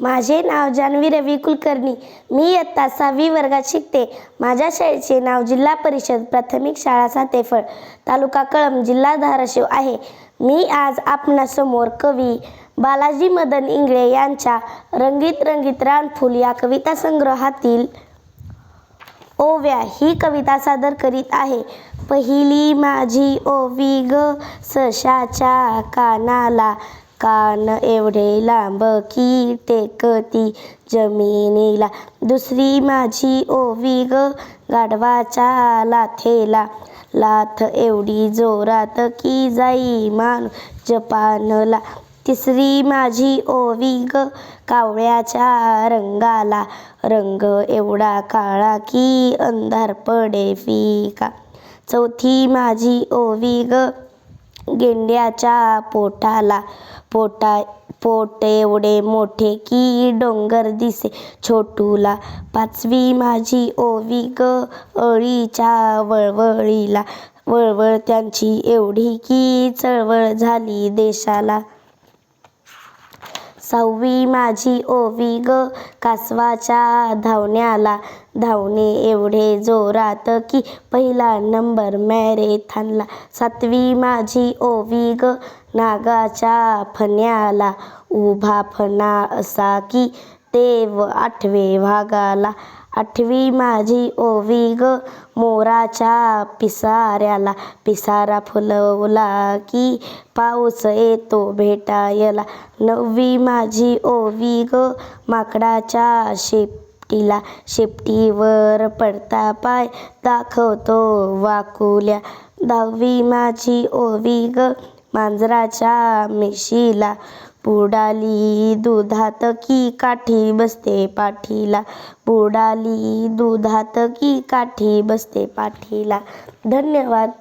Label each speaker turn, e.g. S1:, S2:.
S1: माझे नाव जान्हवी रवी कुलकर्णी. मी इयत्ता सहावी वर्गात शिकते. माझ्या शाळेचे नाव जिल्हा परिषद प्राथमिक शाळा सातेफळ तालुका कळम जिल्हा धाराशिव आहे. मी आज आपणासमोर कवी बालाजी मदन इंगळे यांच्या रंगीत रंगीत रानफूल या कविता संग्रहातील ओव्या ही कविता सादर करीत आहे. पहिली माझी ओवी ग सशाच्या कानाला कान एवढे लांब की टेकती जमिनीला. दुसरी माझी ओवी ग गाढवाच्या लाथेला. लाथ एवढी जोरात की जाई मान जपानला. तिसरी माझी ओवी ग कावळ्याच्या रंगाला. रंग एवढा काळा की अंधार पडे फिका चौथी माझी ओवी ग गेंड्याच्या पोटाला पोटा पोट एवढे मोठे की डोंगर दिसे. छोटूला पाचवी माझी ओवी ग अळीच्या वळवळीला. वळवळ त्यांची एवढी की चळवळ झाली देशाला. सहावी माझी ओवी ग कासवाच्या धावण्याला. धावणे एवढे जोरात की पहिला नंबर मॅरेथॉनला. सातवी माझी ओवी ग नागाच्या फण्याला. उभा फणा असा की देव आठवे भागाला. आठवी माझी ओवी ग मोराच्या पिसाऱ्याला. पिसारा फुलवला की पाऊस येतो भेटायला. नववी माझी ओवी ग माकडाच्या शेपटीला. शेपटीवर पडता पाय दाखवतो वाकुल्या. दहावी माझी ओवी ग मांजराच्या मिशीला. बुडाली दुधात की काठी बसते पाठीला. बुडाली दुधात की काठी बसते पाठीला. धन्यवाद.